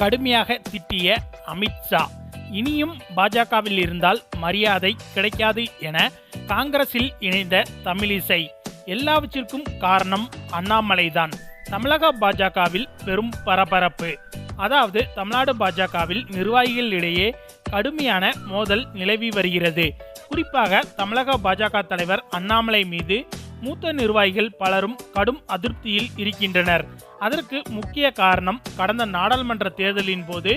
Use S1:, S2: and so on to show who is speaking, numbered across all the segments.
S1: கடுமையாக திட்டிய அமித்ஷா இனியும் பாஜகவில் இருந்தால் மரியாதை கிடைக்காது என காங்கிரஸில் இணைந்த தமிழிசை. எல்லாவற்றிற்கும் காரணம் அண்ணாமலைதான். தமிழக பாஜகவில் பெரும் பரபரப்பு. அதாவது தமிழ்நாடு பாஜகவில் நிர்வாகிகளிடையே கடுமையான மோதல் நிலவி வருகிறது. குறிப்பாக தமிழக பாஜக தலைவர் அண்ணாமலை மீது மூத்த நிர்வாகிகள் பலரும் கடும் அதிருப்தியில் இருக்கின்றனர். அதற்கு முக்கிய காரணம் கடந்த நாடாளுமன்ற தேர்தலின் போது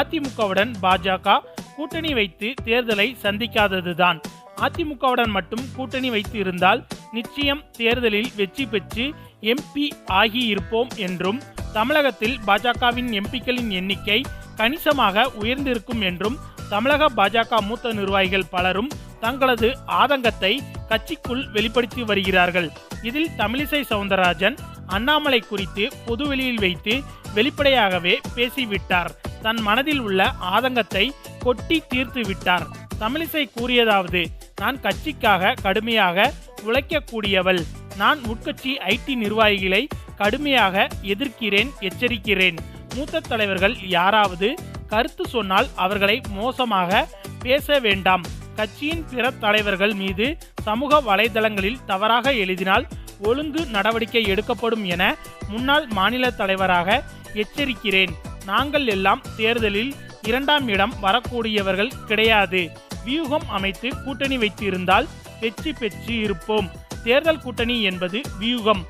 S1: அதிமுகவுடன் பாஜக கூட்டணி வைத்து தேர்தலை சந்திக்காததுதான். அதிமுகவுடன் மட்டும் கூட்டணி வைத்து இருந்தால் நிச்சயம் தேர்தலில் வெற்றி பெற்று எம்பி ஆகியிருப்போம் என்றும் தமிழகத்தில் பாஜகவின் எம்பிக்களின் எண்ணிக்கை கணிசமாக உயர்ந்திருக்கும் என்றும் தமிழக பாஜக மூத்த நிர்வாகிகள் பலரும் தங்களது ஆதங்கத்தை கட்சிக்குள் வெளிப்படுத்தி வருகிறார்கள். இதில் தமிழிசை சவுந்தரராஜன் அண்ணாமலை குறித்து பொதுவெளியில் வைத்து வெளிப்படையாகவே பேசிவிட்டார். தன் மனதில் உள்ள ஆதங்கத்தை கொட்டி தீர்த்து விட்டார். தமிழிசை கூறியதாவது நான் கட்சிக்காக கடுமையாக உழைக்கக்கூடியவள். நான் உட்கட்சி ஐடி நிர்வாகிகளை கடுமையாக எதிர்க்கிறேன் எச்சரிக்கிறேன். மூத்த தலைவர்கள் யாராவது கருத்து சொன்னால் அவர்களை மோசமாக பேச வேண்டாம். கட்சியின் பிற தலைவர்கள் மீது சமூக வலைதளங்களில் தவறாக எழுதினால் ஒழுங்கு நடவடிக்கை எடுக்கப்படும் என முன்னாள் மாநில தலைவராக எச்சரிக்கிறேன். நாங்கள் எல்லாம் தேர்தலில் இரண்டாம் இடம் வரக்கூடியவர்கள் கிடையாது. வியூகம் அமைத்து கூட்டணி வைத்து இருந்தால் வெற்றி பெற்று இருப்போம். தேர்தல் கூட்டணி என்பது வியூகம்.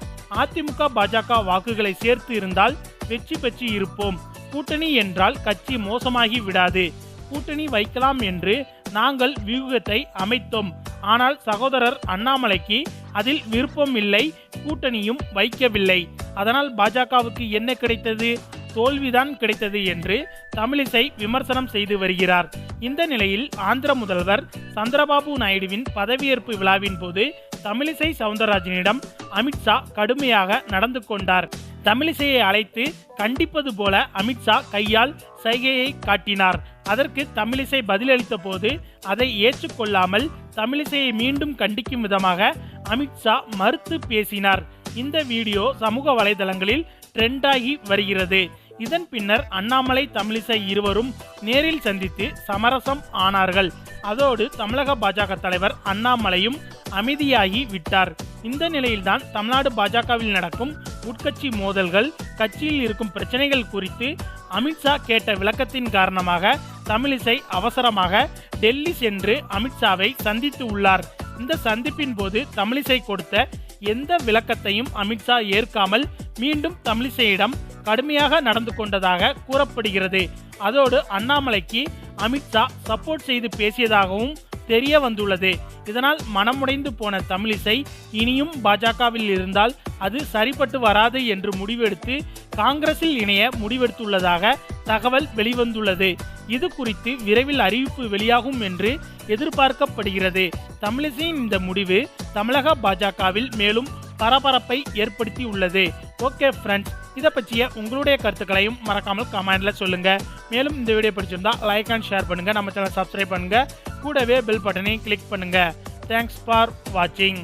S1: அதிமுக பாஜக வாக்குகளை சேர்த்து இருந்தால் வெற்றி பெற்று இருப்போம். கூட்டணி என்றால் கட்சி மோசமாகி விடாது. கூட்டணி வைக்கலாம் என்று நாங்கள் வியூகத்தை அமைத்தோம். ஆனால் சகோதரர் அண்ணாமலைக்கு அதில் விருப்பம் இல்லை கூட்டணியும் வைக்கவில்லை. அதனால் பாஜகவுக்கு என்ன கிடைத்தது? தோல்விதான் கிடைத்தது என்று தமிழிசை விமர்சனம் செய்து வருகிறார். இந்த நிலையில் ஆந்திர முதல்வர் சந்திரபாபு நாயுடுவின் பதவியேற்பு விழாவின் போது தமிழிசை சவுந்தரராஜனிடம் அமித்ஷா கடுமையாக நடந்து கொண்டார். தமிழிசையை அழைத்து கண்டிப்பது போல அமித்ஷா கையால் சைகையை காட்டினார். அதற்கு தமிழிசை பதிலளித்த போது அதை ஏற்றுக்கொள்ளாமல் தமிழிசையை மீண்டும் கண்டிக்கும் விதமாக அமித்ஷா மறுத்து பேசினார். இந்த வீடியோ சமூக வலைதளங்களில் ட்ரெண்டாகி வருகிறது. இதன் பின்னர் அண்ணாமலை தமிழிசை இருவரும் நேரில் சந்தித்து சமரசம் ஆனார்கள். அதோடு தமிழக பாஜக தலைவர் அண்ணாமலையும் அமைதியாகி விட்டார். இந்த நிலையில்தான் தமிழ்நாடு பாஜகவில் நடக்கும் உட்கட்சி மோதல்கள் கட்சியில் இருக்கும் பிரச்சனைகள் குறித்து அமித்ஷா கேட்ட விளக்கத்தின் காரணமாக தமிழிசை அவசரமாக டெல்லி சென்று அமித்ஷாவை சந்தித்து உள்ளார். இந்த சந்திப்பின் போது தமிழிசை கொடுத்த எந்த விளக்கத்தையும் அமித்ஷா ஏற்காமல் மீண்டும் தமிழிசையிடம் கடுமையாக நடந்து கொண்டதாக கூறப்படுகிறது. அதோடு அண்ணாமலைக்கு அமித்ஷா சப்போர்ட் செய்து பேசியதாகவும் தெரிய வந்துள்ளது. இதனால் மனமுடைந்து போன தமிழிசை இனியும் பாஜகவில் இருந்தால் அது சரிப்பட்டு வராது என்று முடிவெடுத்து காங்கிரஸில் இணைய முடிவெடுத்துள்ளதாக தகவல் வெளிவந்துள்ளது. இது குறித்து விரைவில் அறிவிப்பு வெளியாகும் என்று எதிர்பார்க்கப்படுகிறது. தமிழிசையின் இந்த முடிவு தமிழக பாஜகவில் மேலும் பரபரப்பை ஏற்படுத்தி உள்ளது ஓகே ஃப்ரெண்ட்ஸ் இதை பற்றிய உங்களுடைய கருத்துக்களையும் மறக்காமல் கமெண்ட்ல சொல்லுங்க. மேலும் இந்த வீடியோ பிடிச்சிருந்தா லைக் அண்ட் ஷேர் பண்ணுங்க. நம்ம சேனல் சப்ஸ்கிரைப் பண்ணுங்க. கூடவே பெல் பட்டனையும் கிளிக் பண்ணுங்க. தேங்க்ஸ் ஃபார் வாட்சிங்